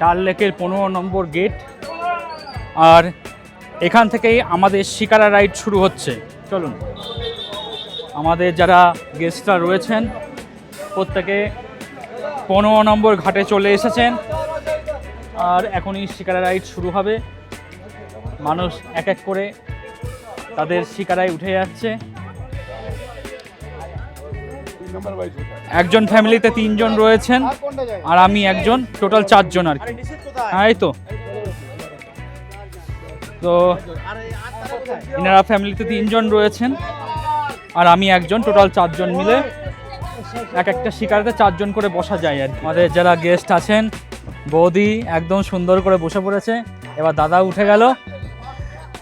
ডাল লেকের পনেরো নম্বর গেট। আর এখান থেকেই আমাদের শিকারা রাইড শুরু হচ্ছে। চলুন। আমাদের যারা গেস্টরা রয়েছেন, প্রত্যেকে পনেরো নম্বর ঘাটে চলে এসেছেন। আর এখনই শিকারা রাইড শুরু হবে। মানুষ এক এক করে তাদের শিকারায় উঠে যাচ্ছে। একজন ফ্যামিলিতে তিনজন রয়েছেন আর আমি একজন, টোটাল চারজন আর কি। হ্যাঁ তো। তো এনারা ফ্যামিলিতে তিনজন রয়েছেন আর আমি একজন, টোটাল চারজন মিলে এক একটা শিকারেতে চারজন করে বসা যায় আর আমাদের যারা গেস্ট আছেন, বৌদি একদম সুন্দর করে বসে পড়েছে। এবার দাদা উঠে গেল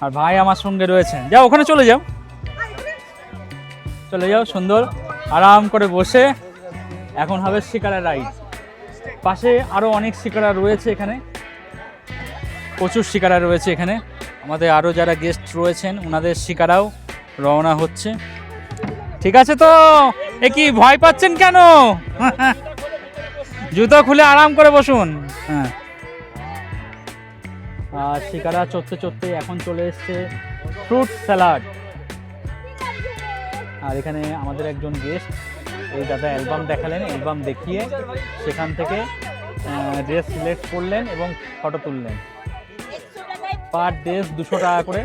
আর ভাই আমার সঙ্গে রয়েছেন। যাও, ওখানে চলে যাও। চলে যাও, সুন্দর। আরাম করে বসে। এখন হবে শিকারা রাইড। পাশে আরও অনেক শিকারা রয়েছে এখানে। প্রচুর শিকারা রয়েছে এখানে। আমাদের আরও যারা গেস্ট রয়েছেন ওনাদের শিকারাও রওনা হচ্ছে। ঠিক আছে তো? এ কি, ভয় পাচ্ছেন কেন? জুতো খুলে আরাম করে বসুন। হ্যাঁ। আর শিকারা চড়তে চড়তে এখন চলে এসছে ফ্রুট স্যালাড আর এখানে আমাদের একজন গেস্ট এই দাদা অ্যালবাম দেখালেন অ্যালবাম দেখিয়ে সেখান থেকে ড্রেস সিলেক্ট করলেন এবং ফটো তুললেন। পার ড্রেস দুশো টাকা করে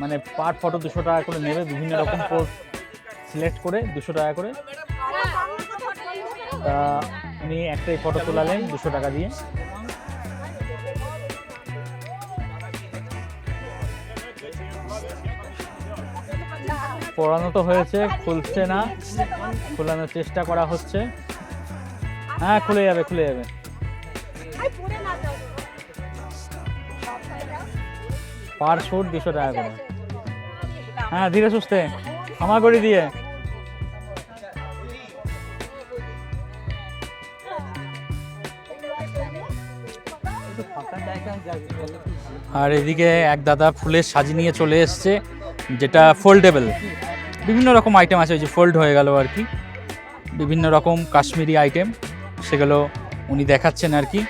মানে পার ফটো দুশো টাকা করে নেবে, বিভিন্ন রকম পোজ সিলেক্ট করে দুশো টাকা করে। তা উনি একটাই ফটো তোলালেন দুশো টাকা দিয়ে। পড়ানো তো হয়েছে খুলছে না। খোলানোর চেষ্টা করা হচ্ছে। হ্যাঁ খুলে যাবে খুলে যাবে। পার শুট দুশো টাকা করে। হ্যাঁ ধীরে সুস্থে। ক্ষমা করে দিয়ে। আর এদিকে এক দাদা ফুলের সাজি নিয়ে চলে এসছে যেটা ফোল্ডেবল বিভিন্ন রকম আইটেম আছে ওই যে ফোল্ড হয়ে গেল আর কি বিভিন্ন রকম কাশ্মীরি আইটেম সেগুলো উনি দেখাচ্ছেন আর কি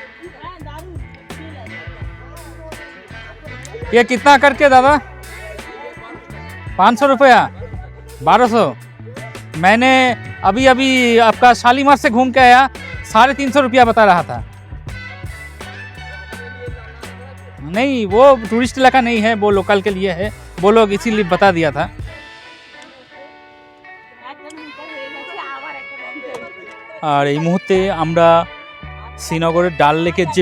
ये कितना करके दादा पाँच सौ रुपया बारह सौ मैंने अभी अभी आपका शालीमार से घूम के आया साढ़े तीन सौ रुपया बता रहा था नहीं वो टूरिस्ट इलाका नहीं है वो लोकल के लिए है वो लोग इसीलिए बता दिया था আর এই মুহূর্তে আমরা শ্রীনগরের ডাল লেকের যে